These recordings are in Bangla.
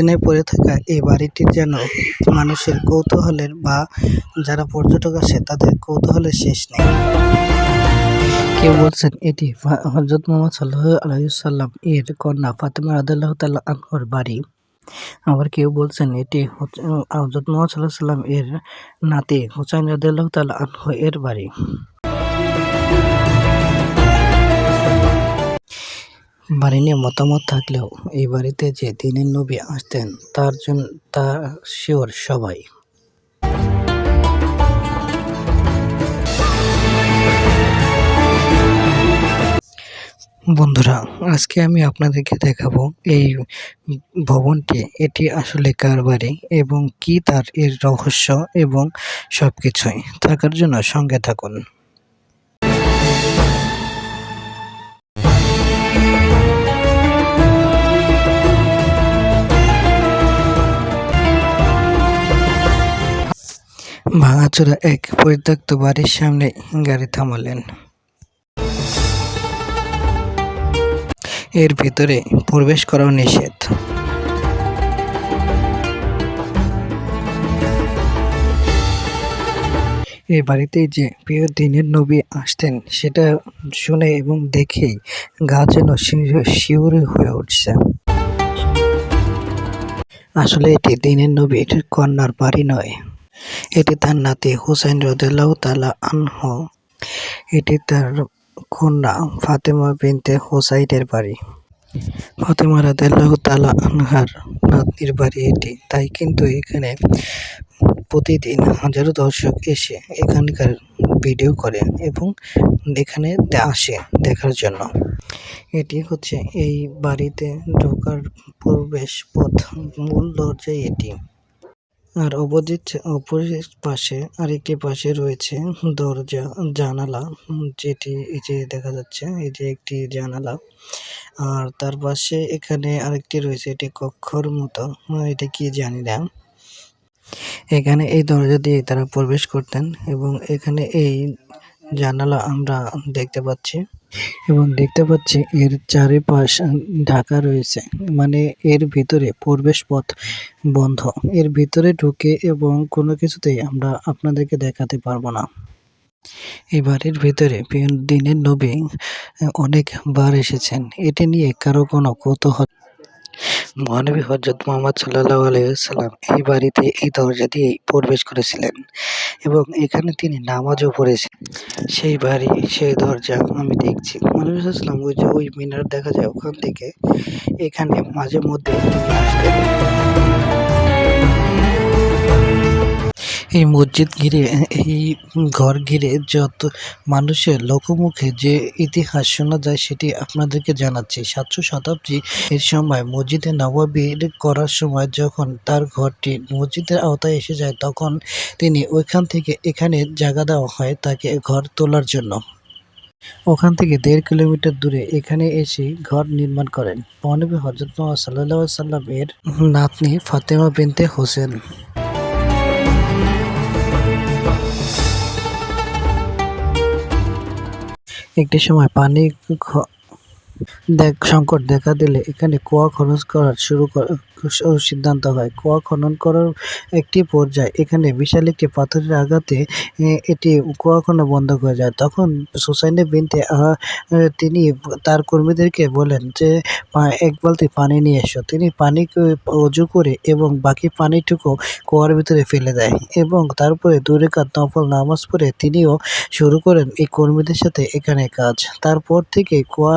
দীর্ঘদিনে পড়ে থাকা এই বাড়িটি যেন মানুষের কৌতূহলের বা যারা পর্যটক আসে তাদের কৌতূহলের শেষ নেই। কেউ বলছেন, এটি হজরত মোহাম্মদ সাল্লাহ আলাইসাল্লাম এর কন্যা ফাতেমা রাদিল্লাহ তাল্লাহ আনহর বাড়ি। আবার কেউ বলছেন, এটি হজরত মোহাম্মদ সাল্লাহ সাল্লাম এর নাতি হুসাইন রাদিল্লাহ তাল্লাহ আনহ এর বাড়ি। বাড়ি নিয়ে মতামত থাকলেও এই বাড়িতে যে দিনের নবী আসতেন, তার জন্য তা শিওর সবাই। বন্ধুরা, আজকে আমি আপনাদেরকে দেখাবো এই ভবনটি, এটি আসলে কার বাড়ি এবং কি তার এর রহস্য এবং সব কিছুই থাকার জন্য সঙ্গে থাকুন। ভাঙাচোরা এক পরিত্যক্ত বাড়ির সামনে গাড়ি থামালেন। এর ভিতরে প্রবেশ করাও নিষেধ। এই বাড়িতে যে প্রিয় দিনের নবী আসতেন, সেটা শুনে এবং দেখেই গা যেন শিউরে হয়ে উঠছে। আসলে এটি দিনের নবীর কন্যার বাড়ি নয়। এটি তার নাতি হুসাইন রদুল্লাহ তালা আনহ। এটি তার কন্যা ফাতেমা বিনতে হোসাইনের বাড়ি। ফাতেমা রাদিয়াল্লাহু তাআলা আনহার নাতনির বাড়ি এটি। তাই কিন্তু এখানে প্রতিদিন হাজারো দর্শক এসে এখানকার ভিডিও করে এবং এখানে আসে দেখার জন্য। এটি হচ্ছে এই বাড়িতে ঢোকার প্রবেশ পথ মূল দরজাই এটি। আর অপোজিট অপোজিট পাশে আরেকটি পাশে রয়েছে দরজা, জানালা, যেটি এই যে দেখা যাচ্ছে, এই যে একটি জানালা। আর তার পাশে এখানে আরেকটি রয়েছে, এটি কক্ষর মতো, এটা কি জানি না। এখানে এই দরজা দিয়ে তারা প্রবেশ করতেন এবং এখানে এই জানালা আমরা দেখতে পাচ্ছি। এবং দেখতে পাচ্ছি এর চারিপাশ ঢাকা রয়েছে। মানে এর ভিতরে প্রবেশ পথ বন্ধ। এর ভিতরে ঢুকে এবং কোনো কিছুতেই আমরা আপনাদেরকে দেখাতে পারব না। এই বাড়ির ভিতরে দিনের নবী অনেকবার এসেছেন। এটি নিয়ে কারও কোনো কৌতূহল মহানবী হজরত মোহাম্মদ সাল্লাহ আলাইসাল্লাম এই বাড়িতে এই দরজা দিয়ে প্রবেশ করেছিলেন এবং এখানে তিনি নামাজও পড়েছেন। সেই বাড়ি, সেই দরজা আমি দেখছি। মহানবী সাল্লাম ওই যে ওই মিনার দেখা যায়, ওখান থেকে এখানে মাঝে মধ্যে তিনি আসতেন। এই মসজিদ ঘিরে, এই ঘর ঘিরে যত মানুষের লোকমুখে যে ইতিহাস শোনা যায় সেটি আপনাদেরকে জানাচ্ছি। সাতশো শতাব্দী এর সময় মসজিদে নবাবির করার সময় যখন তার ঘরটি মসজিদের আওতায় এসে যায়, তখন তিনি ওইখান থেকে এখানে জায়গা দেওয়া হয় তাকে ঘর তোলার জন্য। ওখান থেকে দেড় কিলোমিটার দূরে এখানে এসে ঘর নির্মাণ করেন। মহানবী হজরত সাল্লাহ সাল্লাম এর নাতনি ফাতেমা বিনতে হোসেন। একটি সময় পানি দেখ, সংকট দেখা দিলে এখানে কুয়া খনন করার শুরু সিদ্ধান্ত হয়। কুয়া খনন করার একটি পর্যায়ে এখানে বিশাল একটি পাথরের আঘাতে এটি কুয়া খনন বন্ধ হয়ে যায়। তখন সুসাইনে বিনতে তিনি তার কর্মীদেরকে বলেন যে এক বালতি পানি নিয়ে এসো। তিনি পানিকে অজু করে এবং বাকি পানিটুকু কুয়ার ভিতরে ফেলে দেয় এবং তারপরে দূরে কাত নফল নামাজ পড়ে তিনিও শুরু করেন এই কর্মীদের সাথে এখানে কাজ। তারপর থেকে কুয়া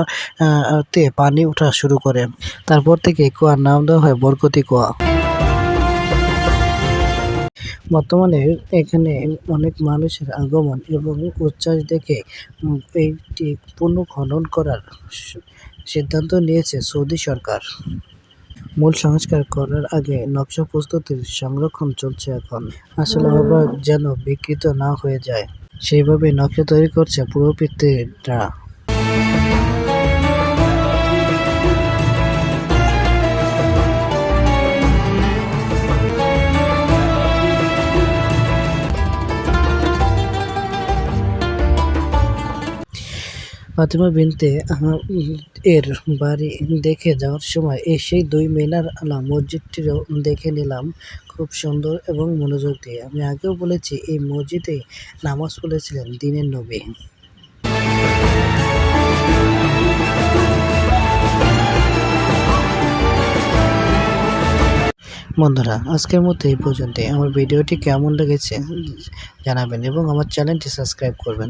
তে পানি ওঠা শুরু করে। তারপর থেকে কুয়ার নাম দেওয়া হয় বরকতি কুয়া। বর্তমানে এখানে অনেক মানুষের আগমন এবং উচ্ছ্বাস দেখে এইটি পুনঃখনন করার সিদ্ধান্ত নিয়েছে সৌদি সরকার। মূল সংস্কার করার আগে নকশা প্রস্তুতির সংরক্ষণ চলছে এখন। আসলে আবার যেন বিকৃত না হয়ে যায়। সেইভাবে নকশা তৈরি করছে পুরোপিত্রীরা ফাতেমা বিনতে এর বাড়ি দেখে যাওয়ার সময় এই সেই দুই মিনার আলা মসজিদটিরও দেখে নিলাম খুব সুন্দর এবং মনোযোগ দিয়ে। আমি আগেও বলেছি, এই মসজিদে নামাজ পড়েছিলেন দিনের নবী। বন্ধুরা, আজকের মতো এই পর্যন্তই। আমার ভিডিওটি কেমন লেগেছে জানাবেন এবং আমার চ্যানেলটি সাবস্ক্রাইব করবেন।